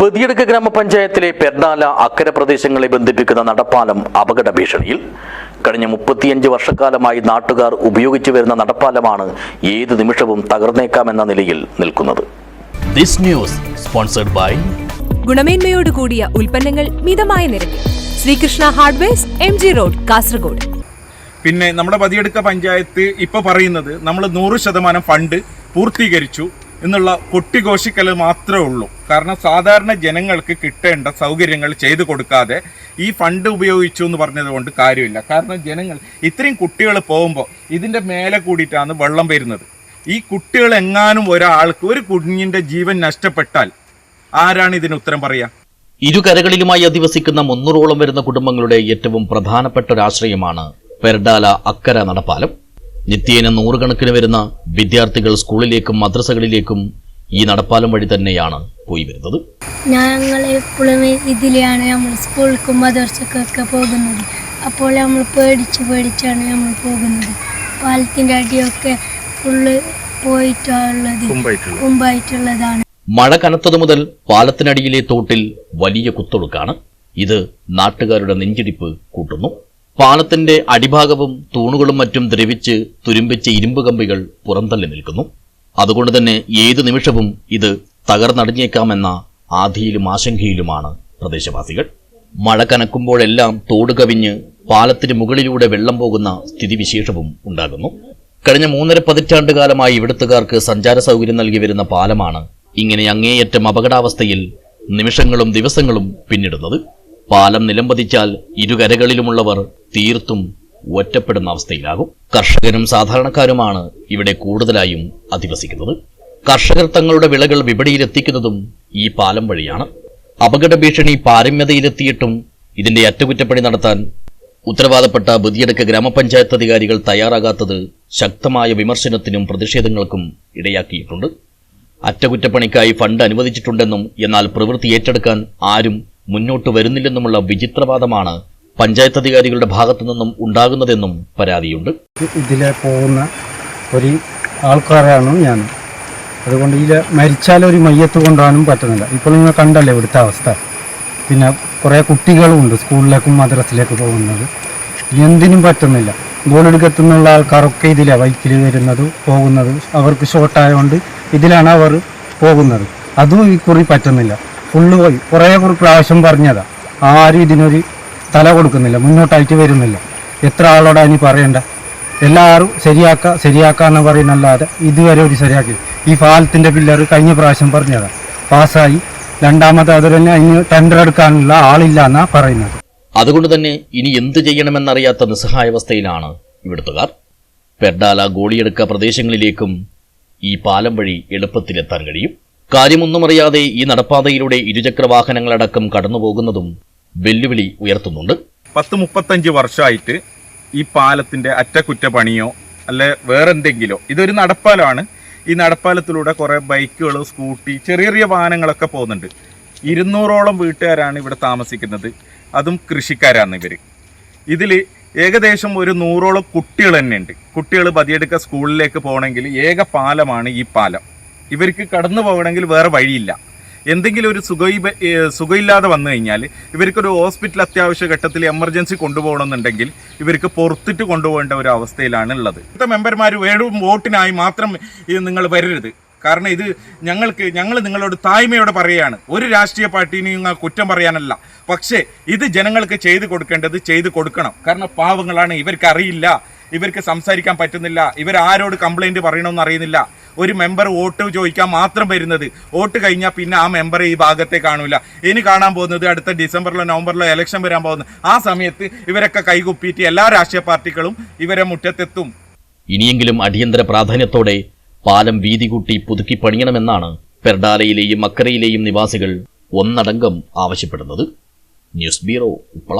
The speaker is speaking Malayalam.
ബദിയടുക്ക ഗ്രാമപഞ്ചായത്തിലെ പെർണാല അക്കര പ്രദേശങ്ങളെ ബന്ധിപ്പിക്കുന്ന നടപ്പാലം അപകട ഭീഷണിയിൽ കഴിഞ്ഞ മുപ്പത്തിയഞ്ച് വർഷക്കാലമായി നാട്ടുകാർ ഉപയോഗിച്ചു വരുന്ന നടപ്പാലമാണ് ഏത് നിമിഷവും തകർന്നേക്കാമെന്ന നിലയിൽ നിൽക്കുന്നത്. ദിസ് ന്യൂസ് സ്പോൺസർഡ് ബൈ ഗുണമേന്മയോട് കൂടിയ ഉൽപ്പന്നങ്ങൾ മിതമായ നിരക്കിൽ. Sreekrishna hardware M G road Kasaragod. പിന്നെ നമ്മുടെ പതിയെടുക്ക പഞ്ചായത്ത് ഇപ്പൊ പറയുന്നത് നമ്മൾ നൂറ് ശതമാനം ഫണ്ട് പൂർത്തീകരിച്ചു എന്നുള്ള കൊട്ടിഘോഷിക്കൽ മാത്രമേ ഉള്ളൂ. കാരണം സാധാരണ ജനങ്ങൾക്ക് കിട്ടേണ്ട സൗകര്യങ്ങൾ ചെയ്തു കൊടുക്കാതെ ഈ ഫണ്ട് ഉപയോഗിച്ചു എന്ന് പറഞ്ഞത് കൊണ്ട് കാര്യമില്ല. കാരണം ജനങ്ങൾ ഇത്രയും കുട്ടികൾ പോകുമ്പോൾ ഇതിന്റെ മേലെ കൂടിയിട്ടാണ് വെള്ളം വരുന്നത്. ഈ കുട്ടികൾ എങ്ങാനും ഒരാൾക്ക് ഒരു കുഞ്ഞിന്റെ ജീവൻ നഷ്ടപ്പെട്ടാൽ ആരാണ് ഇതിന് ഉത്തരം പറയുക ഇരുകരകളിലുമായി അധിവസിക്കുന്ന മുന്നൂറോളം വരുന്ന കുടുംബങ്ങളുടെ ഏറ്റവും പ്രധാനപ്പെട്ട ഒരാശ്രയമാണ് പെർഡാല അക്കര നടപ്പാലം. നിത്യേന നൂറുകണക്കിന് വരുന്ന വിദ്യാർത്ഥികൾ സ്കൂളിലേക്കും മദ്രസകളിലേക്കും ഈ നടപ്പാലം വഴി തന്നെയാണ് പോയി വരുന്നത്. ഞങ്ങൾ എപ്പോഴും ഇതിലാണ് നമ്മൾ സ്കൂൾക്കും മദർസക്കൊക്കെ പോകുന്നത്. അപ്പോൾ നമ്മൾ പേടിച്ച് പേടിച്ചാണ് നമ്മൾ പോകുന്നത്. പാലത്തിന്റെ അടിയൊക്കെ ഫുള്ള് പോയിട്ടുള്ളത് കുമ്പായിട്ടുള്ളതാണ്. മഴ കനത്തതു മുതൽ പാലത്തിനടിയിലെ തോട്ടിൽ വലിയ കുത്തൊഴുക്കാണ്. ഇത് നാട്ടുകാരുടെ നെഞ്ചിടിപ്പ് കൂട്ടുന്നു. പാലത്തിന്റെ അടിഭാഗവും തൂണുകളും മറ്റും ദ്രവിച്ച് തുരുമ്പിച്ച ഇരുമ്പ് കമ്പികൾ പുറന്തള്ളി നിൽക്കുന്നു. അതുകൊണ്ട് തന്നെ ഏതു നിമിഷവും ഇത് തകർന്നടിഞ്ഞേക്കാമെന്ന ആധിയിലും ആശങ്കയിലുമാണ് പ്രദേശവാസികൾ. മഴ കനക്കുമ്പോഴെല്ലാം തോട് കവിഞ്ഞ് പാലത്തിന് മുകളിലൂടെ വെള്ളം പോകുന്ന സ്ഥിതിവിശേഷവും ഉണ്ടാകുന്നു. കഴിഞ്ഞ മൂന്നര പതിറ്റാണ്ട് കാലമായി ഇവിടുത്തുകാർക്ക് സഞ്ചാര സൗകര്യം നൽകി വരുന്ന പാലമാണ് ഇങ്ങനെ അങ്ങേയറ്റം അപകടാവസ്ഥയിൽ നിമിഷങ്ങളും ദിവസങ്ങളും പിന്നിടുന്നത്. പാലം നിലംപതിച്ചാൽ ഇരുകരകളിലുമുള്ളവർ തീർത്തും ഒറ്റപ്പെടുന്ന അവസ്ഥയിലാകും. കർഷകരും സാധാരണക്കാരുമാണ് ഇവിടെ കൂടുതലായും അധിവസിക്കുന്നത്. കർഷകർ തങ്ങളുടെ വിളകൾ വിപണിയിലെത്തിക്കുന്നതും ഈ പാലം വഴിയാണ്. അപകട ഭീഷണി പാരമ്യതയിലെത്തിയിട്ടും ഇതിന്റെ അറ്റകുറ്റപ്പണി നടത്താൻ ഉത്തരവാദപ്പെട്ട ബുദ്ധിയടക്ക് ഗ്രാമപഞ്ചായത്ത് അധികാരികൾ തയ്യാറാകാത്തത് ശക്തമായ വിമർശനത്തിനും പ്രതിഷേധങ്ങൾക്കും ഇടയാക്കിയിട്ടുണ്ട്. അറ്റകുറ്റപ്പണിക്കായി ഫണ്ട് അനുവദിച്ചിട്ടുണ്ടെന്നും എന്നാൽ പ്രവൃത്തി ഏറ്റെടുക്കാൻ ആരും മുന്നോട്ട് വരുന്നില്ലെന്നുമുള്ള വിചിത്രവാദമാണ് പഞ്ചായത്ത് അധികാരികളുടെ ഭാഗത്തു നിന്നും ഉണ്ടാകുന്നതെന്നും പരാതിയുണ്ട്. ഇതിലെ പോകുന്ന ഒരു ആൾക്കാരാണ് ഞാൻ. അതുകൊണ്ട് ഇതിൽ മരിച്ചാൽ ഒരു മയ്യത്ത് കൊണ്ടുപോകാനും പറ്റുന്നില്ല. ഇപ്പോൾ നിങ്ങൾ കണ്ടല്ലേ ഇവിടുത്തെ അവസ്ഥ. പിന്നെ കുറേ കുട്ടികളും ഉണ്ട് സ്കൂളിലേക്കും മദ്രസിലേക്കും പോകുന്നത്. എന്തിനും പറ്റുന്നില്ല. ഗോളെടുക്കത്തുനിന്നുള്ള ആൾക്കാരൊക്കെ ഇതിലാണ് ബൈക്കിൽ വരുന്നത് പോകുന്നത് അവർക്ക് ഷോർട്ടായതുകൊണ്ട് ഇതിലാണ് അവർ പോകുന്നത്. അതും ഈ കുറി പറ്റുന്നില്ല. ഫുള്ള് പോയി. കുറേ കുറി പ്രാവശ്യം പറഞ്ഞതാണ് ആരും ഇതിനൊരു തല കൊടുക്കുന്നില്ല മുന്നോട്ടായിട്ട് വരുന്നില്ല. എത്ര ആളോടാ ഇനി പറയണ്ട? എല്ലാവരും ശരിയാക്കുക ശരിയാക്കുക എന്ന് പറയുന്നല്ലാതെ ഇതുവരെ ഒരു ശരിയാക്കി. ഈ പാലത്തിന്റെ പില്ലർ കഴിഞ്ഞ പ്രാവശ്യം പറഞ്ഞതാണ് പാസ്സായി. രണ്ടാമത് അത് തന്നെ അതിന് ടെൻഡർ എടുക്കാനുള്ള ആളില്ല എന്നാണ് പറയുന്നത്. അതുകൊണ്ട് തന്നെ ഇനി എന്ത് ചെയ്യണമെന്നറിയാത്ത നിസ്സഹായാവസ്ഥയിലാണ് ഇവിടുത്തുകാർ. പെർഡാല ഗോളിയെടുക്ക പ്രദേശങ്ങളിലേക്കും ഈ പാലം വഴി എളുപ്പത്തിലെത്താൻ കഴിയും. കാര്യമൊന്നും അറിയാതെ ഈ നടപ്പാതയിലൂടെ ഇരുചക്ര വാഹനങ്ങളടക്കം കടന്നുപോകുന്നതും വെല്ലുവിളി ഉയർത്തുന്നുണ്ട്. പത്ത് മുപ്പത്തഞ്ച് വർഷമായിട്ട് ഈ പാലത്തിന്റെ അറ്റകുറ്റപ്പണിയോ അല്ലെ വേറെന്തെങ്കിലോ ഇതൊരു നടപ്പാലമാണ് ഈ നടപ്പാലത്തിലൂടെ കുറെ ബൈക്കുകൾ സ്കൂട്ടി ചെറിയ ചെറിയ വാഹനങ്ങളൊക്കെ പോകുന്നുണ്ട്. ഇരുന്നൂറോളം വീട്ടുകാരാണ് ഇവിടെ താമസിക്കുന്നത്. അതും കൃഷിക്കാരാണ് ഇവർ ഇതിൽ ഏകദേശം ഒരു നൂറോളം കുട്ടികൾ തന്നെ ഉണ്ട് കുട്ടികൾ ബദിയെടുക്ക സ്കൂളിലേക്ക് പോകണമെങ്കിൽ ഏക പാലമാണ് ഈ പാലം. ഇവർക്ക് കടന്നു പോകണമെങ്കിൽ വേറെ വഴിയില്ല. എന്തെങ്കിലും ഒരു സുഖ സുഖമില്ലാതെ വന്നു കഴിഞ്ഞാൽ ഇവർക്കൊരു ഹോസ്പിറ്റൽ അത്യാവശ്യ ഘട്ടത്തിൽ എമർജൻസി കൊണ്ടുപോകണമെന്നുണ്ടെങ്കിൽ ഇവർക്ക് പുറത്തിട്ട് കൊണ്ടുപോകേണ്ട ഒരു അവസ്ഥയിലാണ് ഉള്ളത്. ഇപ്പോഴത്തെ മെമ്പർമാർ വേണം വോട്ടിനായി മാത്രം നിങ്ങൾ വരരുത്. കാരണം ഇത് ഞങ്ങൾക്ക് ഞങ്ങൾ നിങ്ങളോട് തായ്മയോടെ പറയുകയാണ്. ഒരു രാഷ്ട്രീയ പാർട്ടിനെയും കുറ്റം പറയാനല്ല. പക്ഷേ ഇത് ജനങ്ങൾക്ക് ചെയ്തു കൊടുക്കേണ്ടത് ചെയ്തു കൊടുക്കണം. കാരണം പാവങ്ങളാണ്. ഇവർക്ക് അറിയില്ല. ഇവർക്ക് സംസാരിക്കാൻ പറ്റുന്നില്ല. ഇവർ ആരോട് കംപ്ലൈന്റ് പറയണമെന്ന് അറിയുന്നില്ല. ഒരു മെമ്പർ വോട്ട് ചോദിക്കാൻ മാത്രം വരുന്നത്. വോട്ട് കഴിഞ്ഞാൽ പിന്നെ ആ മെമ്പർ ഈ ഭാഗത്തെ കാണൂല. ഇനി കാണാൻ പോകുന്നത് അടുത്ത ഡിസംബറിലോ നവംബറിലോ ഇലക്ഷൻ വരാൻ പോകുന്നത്. ആ സമയത്ത് ഇവരൊക്കെ കൈകുപ്പിയിട്ട് എല്ലാ രാഷ്ട്രീയ പാർട്ടികളും ഇവരെ മുറ്റത്തെത്തും. ഇനിയെങ്കിലും അടിയന്തര പ്രാധാന്യത്തോടെ പാലം വീതി കൂട്ടി പുതുക്കി പണിയണമെന്നാണ് പെർഡാലയിലെയും അക്കരയിലെയും നിവാസികൾ ഒന്നടങ്കം ആവശ്യപ്പെടുന്നത്. News bureau Uppala.